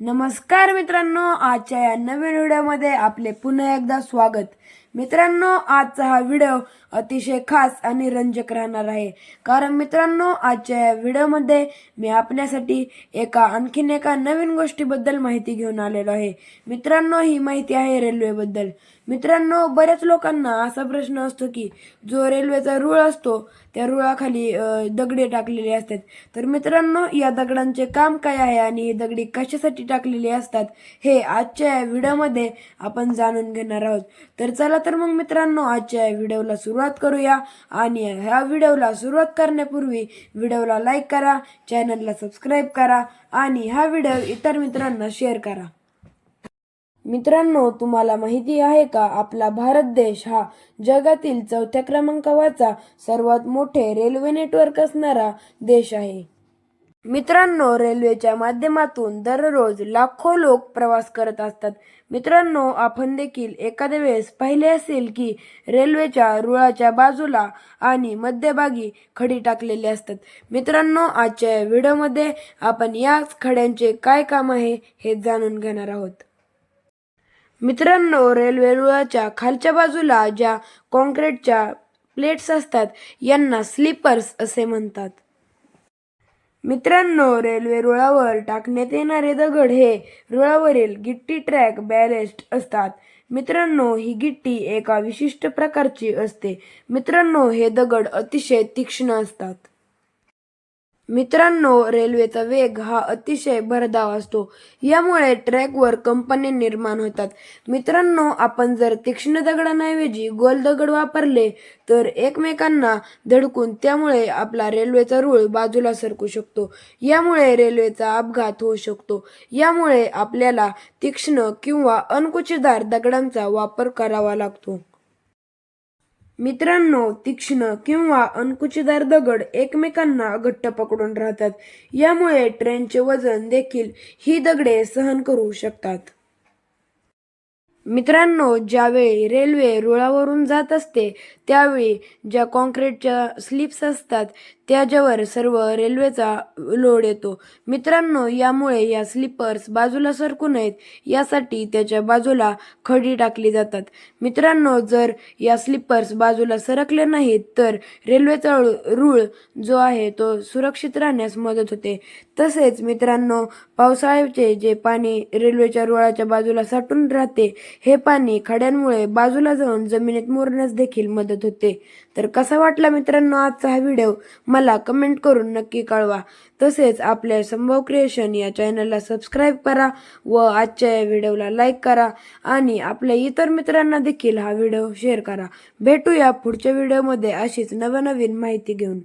नमस्कार मित्रांनो आजच्या या नवीन व्हिडिओमध्ये आपले पुन्हा एकदा स्वागत. मित्रांनो आजचा हा व्हिडिओ अतिशय खास आणि रंजक राहणार आहे. कारण मित्रांनो आजच्या या व्हिडिओमध्ये मी आपल्यासाठी एका आणखीन एका नवीन गोष्टीबद्दल माहिती घेऊन आलेलो आहे. मित्रांनो ही माहिती आहे रेल्वेबद्दल. मित्रांनो बऱ्याच लोकांना असा प्रश्न असतो की जो रेल्वेचा रुळ असतो त्या रुळाखाली दगडे टाकलेले असतात. तर मित्रांनो या दगडांचे काम काय आहे आणि ही दगडी कशासाठी टाकलेली असतात हे आजच्या या व्हिडिओमध्ये आपण जाणून घेणार आहोत. तर चला तर मग मित्रांनो आजच्या या व्हिडिओला सुरुवात करूया. आणि ह्या व्हिडिओला सुरुवात करण्यापूर्वी व्हिडिओला लाईक करा चॅनलला सबस्क्राईब करा आणि हा व्हिडिओ इतर मित्रांना शेअर करा. मित्रांनो तुम्हाला माहिती आहे का आपला भारत देश हा जगातील चौथ्या क्रमांकावरचा सर्वात मोठे रेल्वे नेटवर्क असणारा देश आहे. मित्रांनो रेल्वेच्या माध्यमातून दररोज लाखो लोक प्रवास करत असतात. मित्रांनो आपण देखील एखाद्या वेळेस पाहिले असेल की रेल्वेच्या रुळाच्या बाजूला आणि मध्यभागी खडी टाकलेली असतात. मित्रांनो आजच्या या व्हिडिओमध्ये आपण याच खड्यांचे काय काम आहे हे जाणून घेणार आहोत. मित्रांनो रेल्वे रुळाच्या खालच्या बाजूला ज्या कॉन्क्रीटच्या प्लेट्स असतात यांना स्लीपर्स असे म्हणतात. मित्रांनो रेल्वे रुळावर टाकण्यात येणारे दगड हे रुळावरील गिट्टी ट्रॅक बॅलेस्ट असतात. मित्रांनो ही गिट्टी एका विशिष्ट प्रकारची असते. मित्रांनो हे दगड अतिशय तीक्ष्ण असतात. मित्रांनो रेल्वेचा वेग हा अतिशय भरधाव असतो. यामुळे ट्रॅकवर कंपने निर्माण होतात. मित्रांनो आपण जर तीक्ष्ण दगडांऐवजी गोल दगड वापरले तर एकमेकांना धडकून त्यामुळे आपला रेल्वेचा रूळ बाजूला सरकू शकतो. यामुळे रेल्वेचा अपघात होऊ शकतो. यामुळे आपल्याला तीक्ष्ण किंवा अनकुचीदार दगडांचा वापर करावा लागतो. मित्रांनो तीक्ष्ण किंवा अणकुचीदार दगड एकमेकांना घट्ट पकडून राहतात. यामुळे ट्रेनचे वजन देखील ही दगडे सहन करू शकतात. मित्रांनो ज्यावेळी रेल्वे रुळावरून जात असते त्यावेळी ज्या कॉन्क्रीटच्या स्लिप्स असतात त्याच्यावर सर्व रेल्वेचा लोड येतो. मित्रांनो यामुळे या स्लिपर्स बाजूला सरकू नयेत यासाठी त्याच्या बाजूला खडी टाकली जातात. मित्रांनो जर या स्लिपर्स बाजूला सरकले नाहीत तर रेल्वेचा रूळ जो आहे तो सुरक्षित राहण्यास मदत होते. तसेच मित्रांनो पावसाळ्याचे जे पाणी रेल्वेच्या रुळाच्या बाजूला साठून राहते हे पाणी खड्यांमुळे बाजूला जाऊन जमिनीत मुरण्यास देखील मदत होते. तर कसा वाटला मित्रांनो आजचा हा व्हिडिओ? मला कमेंट करून नक्की कळवा. तसेच आपल्या संभव क्रिएशन या चॅनलला सबस्क्राईब करा व आजच्या या व्हिडिओला लाईक करा आणि आपल्या इतर मित्रांना देखील हा व्हिडिओ शेअर करा. भेटूया पुढच्या व्हिडिओमध्ये अशीच नवनवीन माहिती घेऊन.